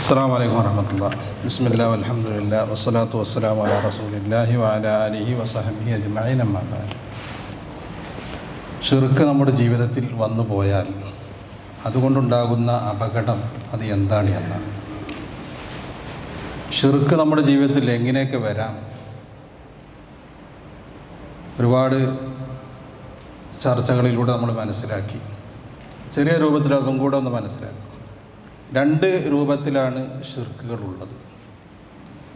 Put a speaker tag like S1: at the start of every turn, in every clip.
S1: അസ്സാം വലൈക്കും വരഹമത്തുള്ള ബിസ്മില്ല അലഹമുല്ല വസ്സലാത്തു വസ്സലാം അല റസൂലില്ലാഹി വാല അലിഹി വസഹബി അജ്മൈൻ ഷിർക്ക് നമ്മുടെ ജീവിതത്തിൽ വന്നു പോയാൽ അതുകൊണ്ടുണ്ടാകുന്ന അപകടം അത് എന്താണ് എന്നാണ്. ഷിർക്ക് നമ്മുടെ ജീവിതത്തിൽ എങ്ങനെയൊക്കെ വരാം? ഒരുപാട് ചർച്ചകളിലൂടെ നമ്മൾ മനസ്സിലാക്കി. ചെറിയ രൂപത്തിൽ അതും കൂടെ ഒന്ന് മനസ്സിലാക്കും. രണ്ട് രൂപത്തിലാണ് ഷിർക്കുകളുള്ളത്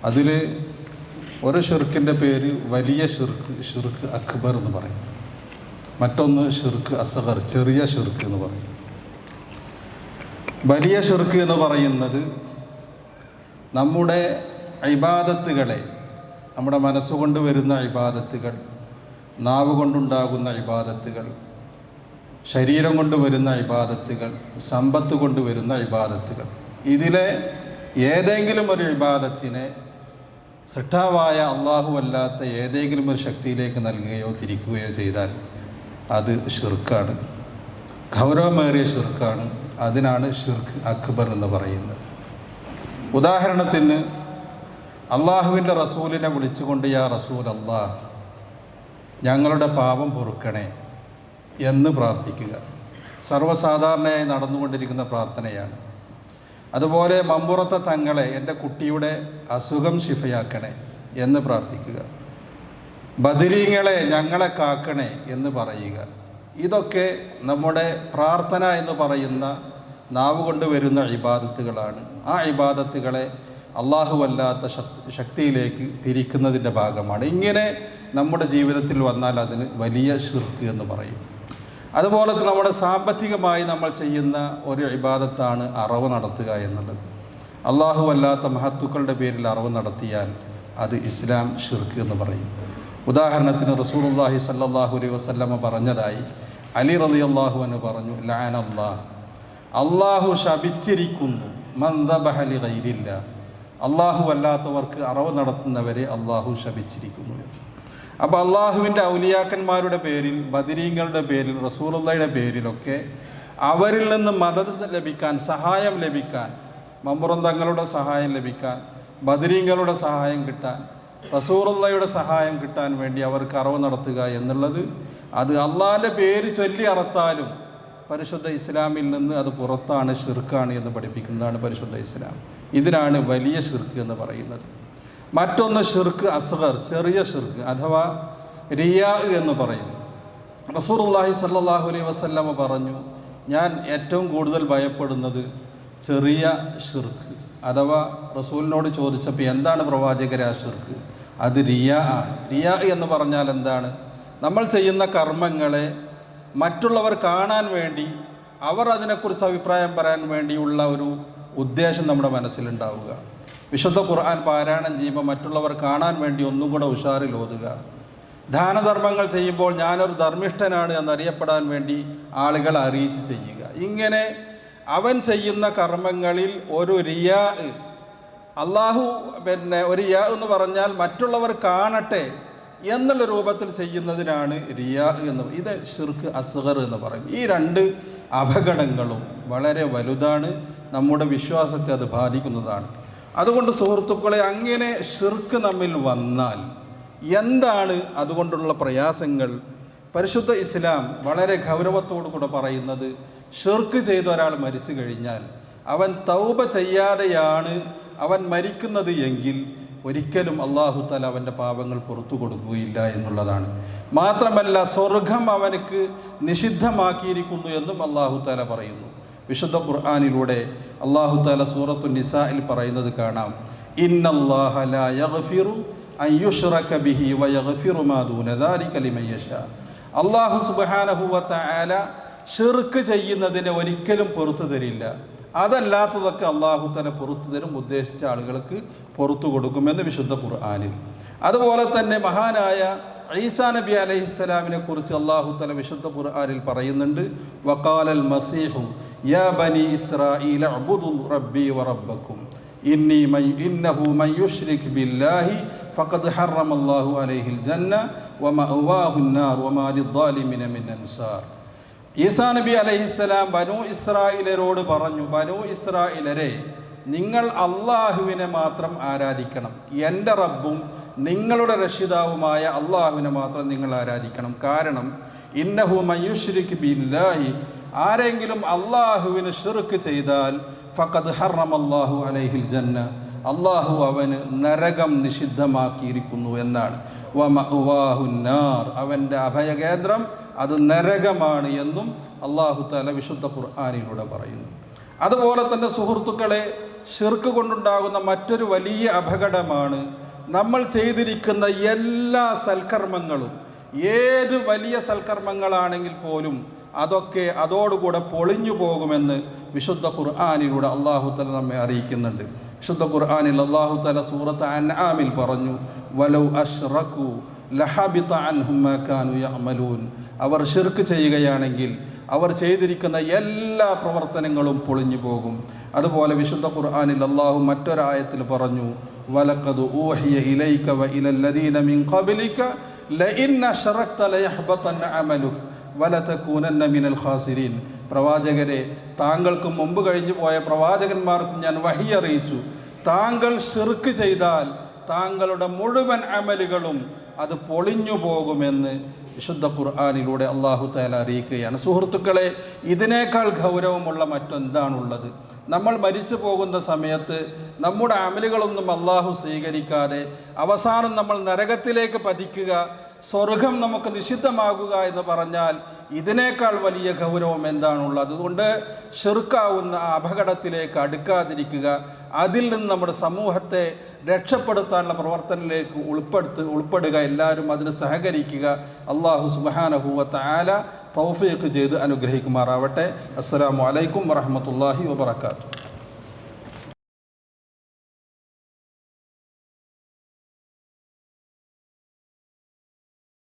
S1: അതിൽ ഒരു ഷിർക്കിന്റെ പേര് വലിയ ഷിർക്ക് ഷിർക്ക് അക്ബർ എന്ന് പറയും. മറ്റൊന്ന് ഷിർക്ക് അസഹർ ചെറിയ ഷിർക്ക് എന്ന് പറയും. വലിയ ഷിർക്ക് എന്ന് പറയുന്നത് നമ്മുടെ ഇബാദത്തുകളെ നമ്മുടെ മനസ്സുകൊണ്ട് വരുന്ന ഇബാദത്തുകൾ നാവ് കൊണ്ടുണ്ടാകുന്ന ഇബാദത്തുകൾ ശരീരം കൊണ്ട് വരുന്ന ഇബാദത്തുകൾ സമ്പത്ത് കൊണ്ട് വരുന്ന ഇബാദത്തുകൾ. ഇതിലെ ഏതെങ്കിലും ഒരു ഇബാദത്തിനെ സൃഷ്ടാവായ അള്ളാഹു അല്ലാത്ത ഏതെങ്കിലും ഒരു ശക്തിയിലേക്ക് നൽകുകയോ തിരിക്കുകയോ ചെയ്താൽ അത് ഷിർക്കാണ് ഗൗരവമേറിയ ഷിർക്കാണ് അതിനാണ് ഷിർക്ക് അക്ബർ എന്ന് പറയുന്നത്. ഉദാഹരണത്തിന് അള്ളാഹുവിന്റെ റസൂലിനെ വിളിച്ചുകൊണ്ട് യാ റസൂൽ അള്ളാഹ് ഞങ്ങളുടെ പാപം പൊറുക്കണേ. എന്ന് പ്രാർത്ഥിക്കുക. സർവസാധാരണയായി നടന്നുകൊണ്ടിരിക്കുന്ന പ്രാർത്ഥനയാണ്. അതുപോലെ മമ്പുറത്തെ തങ്ങളെ എന്റെ കുട്ടിയുടെ അസുഖം ശിഫയാക്കണേ എന്ന് പ്രാർത്ഥിക്കുക. ബദിരീങ്ങളെ ഞങ്ങളെ കാക്കണേ എന്ന് പറയുക. ഇതൊക്കെ നമ്മുടെ പ്രാർത്ഥന എന്ന് പറയുന്ന നാവ് കൊണ്ട് വരുന്ന ഇബാദത്തുകളാണ്. ആ ഇബാദത്തുകളെ അല്ലാഹുവല്ലാത്ത ശക്തിയിലേക്ക് തിരിക്കുന്നതിന്റെ ഭാഗമാണ്. ഇങ്ങനെ നമ്മുടെ ജീവിതത്തിൽ വന്നാൽ അതിന് വലിയ ശിർക്ക് എന്ന് പറയും. അതുപോലെ നമ്മുടെ സാമ്പത്തികമായി നമ്മൾ ചെയ്യുന്ന ഒരു ഇബാദത്താണ് അറവ് നടത്തുക എന്നുള്ളത്. അള്ളാഹു അല്ലാത്ത മഹത്തുക്കളുടെ പേരിൽ അറവ് നടത്തിയാൽ അത് ഇസ്ലാം ഷിർക്ക് എന്ന് പറയും. ഉദാഹരണത്തിന് റസൂലുള്ളാഹി സല്ലാഹു അലൈഹി വസല്ലമ പറഞ്ഞതായി അലി റലി അള്ളാഹു എന്ന് പറഞ്ഞു ലാൻ അള്ളാഹ് അള്ളാഹു ശപിച്ചിരിക്കുന്നു മന്ദബഹലി കയ്യിലില്ല അള്ളാഹു അല്ലാത്തവർക്ക് അറവ് നടത്തുന്നവരെ അള്ളാഹു ശപിച്ചിരിക്കുന്നു. അപ്പോൾ അള്ളാഹുവിന്റെ ഔലിയാക്കന്മാരുടെ പേരിൽ ബദിരീങ്ങളുടെ പേരിൽ റസൂലുള്ളയുടെ പേരിലൊക്കെ അവരിൽ നിന്ന് മദത് ലഭിക്കാൻ സഹായം ലഭിക്കാൻ മമ്പുറം തങ്ങളുടെ സഹായം ലഭിക്കാൻ ബദിരീങ്ങളുടെ സഹായം കിട്ടാൻ റസൂറുള്ളയുടെ സഹായം കിട്ടാൻ വേണ്ടി അവർക്ക് അറിവ് നടത്തുക എന്നുള്ളത് അത് അള്ളാഹിന്റെ പേര് ചൊല്ലി അറത്താലും പരിശുദ്ധ ഇസ്ലാമിൽ നിന്ന് അത് പുറത്താണ് ഷിർക്കാണ് എന്ന് പഠിപ്പിക്കുന്നതാണ് പരിശുദ്ധ ഇസ്ലാം. ഇതിനാണ് വലിയ ഷിർക്ക് എന്ന് പറയുന്നത്. മറ്റൊന്ന് ഷിർക്ക് അസ്ഗർ ചെറിയ ഷിർക്ക് അഥവാ റിയാ എന്ന് പറയും. റസൂർല്ലാഹി സല്ലാഹു അലൈ വസല്ലമ പറഞ്ഞു ഞാൻ ഏറ്റവും കൂടുതൽ ഭയപ്പെടുന്നത് ചെറിയ ഷിർക്ക് അഥവാ റസൂലിനോട് ചോദിച്ചപ്പോൾ എന്താണ് പ്രവാചകരെ ഷിർക്ക് അത് റിയ ആണ്. റിയ എന്ന് പറഞ്ഞാൽ എന്താണ്? നമ്മൾ ചെയ്യുന്ന കർമ്മങ്ങളെ മറ്റുള്ളവർ കാണാൻ വേണ്ടി അവർ അതിനെക്കുറിച്ച് അഭിപ്രായം പറയാൻ വേണ്ടിയുള്ള ഒരു ഉദ്ദേശം നമ്മുടെ മനസ്സിലുണ്ടാവുക. വിശുദ്ധ ഖുർആൻ പാരായണം ചെയ്യുമ്പോൾ മറ്റുള്ളവർ കാണാൻ വേണ്ടി ഒന്നും കൂടെ ഉഷാറിൽ ഓതുക. ദാനധർമ്മങ്ങൾ ചെയ്യുമ്പോൾ ഞാനൊരു ധർമ്മിഷ്ഠനാണ് എന്നറിയപ്പെടാൻ വേണ്ടി ആളുകൾ അറിയിച്ച് ചെയ്യുക. ഇങ്ങനെ അവൻ ചെയ്യുന്ന കർമ്മങ്ങളിൽ ഒരു റിയാ അള്ളാഹു പിന്നെ ഒരു റിയാ എന്ന് പറഞ്ഞാൽ മറ്റുള്ളവർ കാണട്ടെ എന്നുള്ള രൂപത്തിൽ ചെയ്യുന്നതിനാണ് റിയാ എന്ന് ഇത് ഷിർക്ക് അസ്ഹർ എന്ന് പറയും. ഈ രണ്ട് അപകടങ്ങളും വളരെ വലുതാണ്. നമ്മുടെ വിശ്വാസത്തെ അത് ബാധിക്കുന്നതാണ്. അതുകൊണ്ട് സുഹൃത്തുക്കളെ അങ്ങനെ ഷിർക്ക് നമ്മിൽ വന്നാൽ എന്താണ് അതുകൊണ്ടുള്ള പ്രയാസങ്ങൾ? പരിശുദ്ധ ഇസ്ലാം വളരെ ഗൗരവത്തോടു കൂടെ പറയുന്നത് ഷിർക്ക് ചെയ്ത ഒരാൾ മരിച്ചു കഴിഞ്ഞാൽ അവൻ തൗബ ചെയ്യാതെയാണ് അവൻ മരിക്കുന്നത് എങ്കിൽ ഒരിക്കലും അള്ളാഹു തല അവന്റെ പാപങ്ങൾ പുറത്തു കൊടുക്കുകയില്ല എന്നുള്ളതാണ്. മാത്രമല്ല സ്വർഗം അവനക്ക് നിഷിദ്ധമാക്കിയിരിക്കുന്നു എന്നും അള്ളാഹു തല പറയുന്നു. വിശുദ്ധ ഖുർആാനിലൂടെ അള്ളാഹു താല സൂറത്തു നിസായിൽ പറയുന്നത് കാണാം. അള്ളാഹു സുബാനഹുവല ഷിർക്ക് ചെയ്യുന്നതിനെ ഒരിക്കലും പുറത്തു തരില്ല. അതല്ലാത്തതൊക്കെ അള്ളാഹു തന്നെ പുറത്തു തരും ഉദ്ദേശിച്ച ആളുകൾക്ക് പുറത്തു കൊടുക്കുമെന്ന് വിശുദ്ധ ഖുർആാനിൽ. അതുപോലെ തന്നെ മഹാനായ ഈസാ നബി അലൈഹിസ്സലാമിനെ കുറിച്ച് അള്ളാഹു തല വിശുദ്ധ ഖുർആനിൽ പറയുന്നുണ്ട് വക്കാലൽ മസീഹു യാ ബനി ഇസ്രാഈല അബുദു റബ്ബി വറബ്ബക്കും ഇന്നി മൻ ഇന്നഹു മൻ യുശ്രിക് ബില്ലാഹി ഫഖദ് ഹറമല്ലാഹു അലൈഹിൽ ജന്ന വമഅവാഹു النار വമാ ലിദ്ദാലിമിന മിൻ അൻസാർ ഈസാ നബി അലൈഹിസ്സലാം ബനു ഇസ്രായേലരോട് പറഞ്ഞു ബനു ഇസ്രായേലരെ നിങ്ങൾ അള്ളാഹുവിനെ മാത്രം ആരാധിക്കണം. എന്റെ റബ്ബും നിങ്ങളുടെ രക്ഷിതാവുമായ അള്ളാഹുവിനെ മാത്രം നിങ്ങൾ ആരാധിക്കണം. കാരണം ഇന്നഹു മയുഷ്രിക്ക് ബില്ലായി ആരെങ്കിലും അള്ളാഹുവിന് ഷിർക്ക് ചെയ്താൽ ഫഖദ് ഹറം അള്ളാഹു അലൈഹിൽ ജന്ന അള്ളാഹു അവന് നരകം നിഷിദ്ധമാക്കിയിരിക്കുന്നു എന്നാണ്. അവന്റെ അഭയകേന്ദ്രം അത് നരകമാണ് എന്നും അള്ളാഹു താല വിശുദ്ധ ഖുർആാനിലൂടെ പറയുന്നു. അതുപോലെ തന്നെ സുഹൃത്തുക്കളെ ഷിർക്ക് കൊണ്ടുണ്ടാകുന്ന മറ്റൊരു വലിയ അപകടമാണ് നമ്മൾ ചെയ്തിരിക്കുന്ന എല്ലാ സൽക്കർമ്മങ്ങളും. ഏത് വലിയ സൽക്കർമ്മങ്ങളാണെങ്കിൽ പോലും അതൊക്കെ അതോടുകൂടെ പൊളിഞ്ഞു പോകുമെന്ന് വിശുദ്ധ ഖുർആാനിലൂടെ അള്ളാഹു തല നമ്മെ അറിയിക്കുന്നുണ്ട്. വിശുദ്ധ ഖുർആാനിൽ അള്ളാഹു തല സൂറത്ത് അൻആമിൽ പറഞ്ഞു വലൗ അഷ്റഖു ലഹബിത അൻഹും മാ കാനു യഅമലൂൻ. അവർ ഷിർക്ക് ചെയ്യുകയാണെങ്കിൽ അവർ ചെയ്തിരിക്കുന്ന എല്ലാ പ്രവർത്തനങ്ങളും പൊളിഞ്ഞു പോകും. അതുപോലെ വിശുദ്ധ ഖുർആാനിൽ അള്ളാഹു മറ്റൊരായത്തിൽ പറഞ്ഞു വലക്കത് ഊഹിയ ഇലൈക വ ഇലല്ലദീന മിൻ ഖബലിക വലതകൂനന്ന മിനൽ ഖാസിരീൻ. പ്രവാചകരെ താങ്കൾക്ക് മുമ്പ് കഴിഞ്ഞു പോയ പ്രവാചകന്മാർക്കും ഞാൻ വഹി അറിയിച്ചു. താങ്കൾ ഷിർക്ക് ചെയ്താൽ താങ്കളുടെ മുഴുവൻ അമലുകളും അത് പൊളിഞ്ഞു പോകുമെന്ന് വിശുദ്ധ ഖുർആാനിലൂടെ അള്ളാഹു താല അറിയിക്കുകയാണ്. സുഹൃത്തുക്കളെ ഇതിനേക്കാൾ ഗൗരവമുള്ള മറ്റെന്താണുള്ളത്? നമ്മൾ മരിച്ചു പോകുന്ന സമയത്ത് നമ്മുടെ അമലുകളൊന്നും അള്ളാഹു സ്വീകരിക്കാതെ അവസാനം നമ്മൾ നരകത്തിലേക്ക് പതിക്കുക സ്വർഗം നമുക്ക് നിഷിദ്ധമാകുക എന്ന് പറഞ്ഞാൽ ഇതിനേക്കാൾ വലിയ ഗൗരവം എന്താണുള്ളത്? അതുകൊണ്ട് ഷിർക്കാവുന്ന അപകടത്തിലേക്ക് അടുക്കാതിരിക്കുക അതിൽ നിന്ന് നമ്മുടെ സമൂഹത്തെ രക്ഷപ്പെടുത്താനുള്ള പ്രവർത്തനത്തിലേക്ക് ഉൾപ്പെടുത്ത് ഉൾപ്പെടുക എല്ലാവരും അതിന് സഹകരിക്കുക. അള്ളാഹു സുബാനഹൂവത്ത് ആല തൗഫീഖ് ചെയ്ത് അനുഗ്രഹിക്കുമാറാവട്ടെ. അസ്സലാമു അലൈക്കും വറഹമത്തല്ലാഹി വബർക്കാത്തു